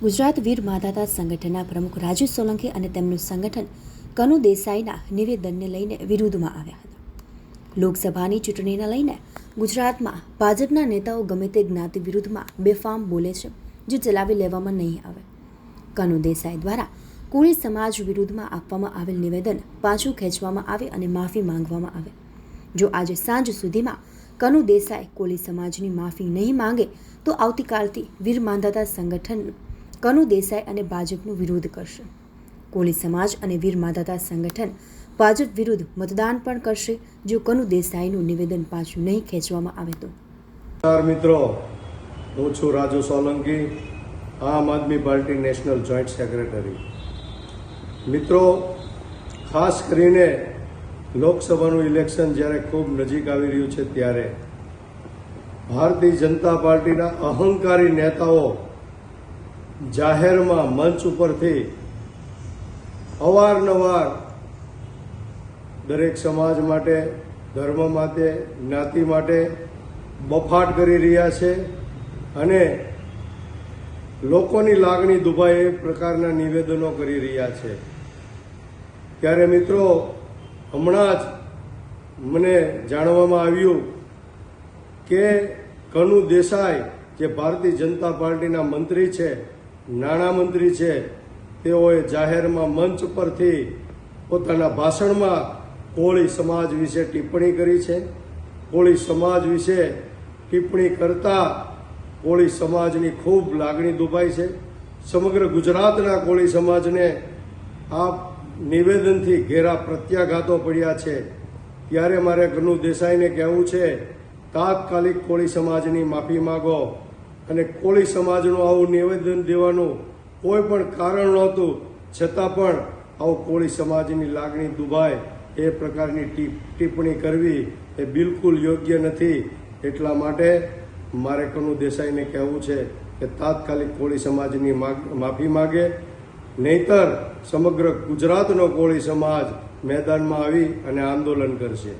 ગુજરાત વીર માધાતા સંગઠનના પ્રમુખ રાજુ સોલંકી અને તેમનું સંગઠન કનુ દેસાઈના નિવેદનને લઈને વિરોધમાં આવ્યા હતા. લોકસભાની ચૂંટણીને લઈને ગુજરાતમાં ભાજપના નેતાઓ ગમે તે જ્ઞાતિ વિરુદ્ધમાં બેફામ બોલે છે, જે ચલાવી લેવામાં નહીં આવે. કનુ દેસાઈ દ્વારા કોળી સમાજ વિરુદ્ધમાં આપવામાં આવેલ નિવેદન પાછું ખેંચવામાં આવે અને માફી માંગવામાં આવે. જો આજે સાંજ સુધીમાં કનુ દેસાઈ કોળી સમાજની માફી નહીં માંગે, તો આવતીકાલથી વીર માંધાતા સંગઠન કનુ દેસાઈ અને ભાજપનો વિરોધ કરશે. કોળી સમાજ અને વીર માંધાતા સંગઠન ભાજપ વિરુદ્ધ મતદાન પણ કરશે, જો કનુ દેસાઈનું નિવેદન પાછું નહીં ખેંચવામાં આવે તો. મિત્રો. હું છું Raju Solanki, Aam Aadmi party national joint secretary. મિત્રો, ખાસ કરીને લોકસભાનું ઇલેક્શન જ્યારે ખૂબ નજીક આવી રહ્યું છે ત્યારે ભારતીય જનતા પાર્ટીના અહંકારી નેતાઓ જાહેરમાં મંચ ઉપરથી અવારનવાર દરેક સમાજ માટે, ધર્મ માટે, જ્ઞાતિ માટે બફાટ કરી રહ્યા છે અને લોકોની લાગણી દુભાય એ પ્રકારના નિવેદનો કરી રહ્યા છે. ત્યારે મિત્રો, હમણાં જ મને જાણવામાં આવ્યું કે કનુ દેસાઈ, જે ભારતીય જનતા પાર્ટીના મંત્રી છે નાણામંત્રી છે, તેઓએ જાહેરમાં મંચ પરથી પોતાના ભાષણમાં કોળી સમાજ વિશે ટિપ્પણી કરી છે. કોળી સમાજ વિશે ટિપ્પણી કરતા કોળી સમાજની ખૂબ લાગણી દુભાઈ છે. સમગ્ર ગુજરાતના કોળી સમાજને આ નિવેદનથી ઘેરા પ્રત્યાઘાતો પડ્યા છે. ત્યારે મારે ગનુ દેસાઈને કહેવું છે, તાત્કાલિક કોળી સમાજની માફી માગો. અને કોળી સમાજનું આવું નિવેદન દેવાનું કોઈ પણ કારણ નહોતું, છતાં પણ આવું કોળી સમાજની લાગણી દુભાય, એ પ્રકારની ટિપ્પણી કરવી એ બિલકુલ યોગ્ય નથી. એટલા માટે મારે કનુ દેસાઈને કહેવું છે કે તાત્કાલિક કોળી સમાજની માફી માગે. નહીતર સમગ્ર ગુજરાતનો કોળી સમાજ મેદાનમાં આવી અને આંદોલન કરશે.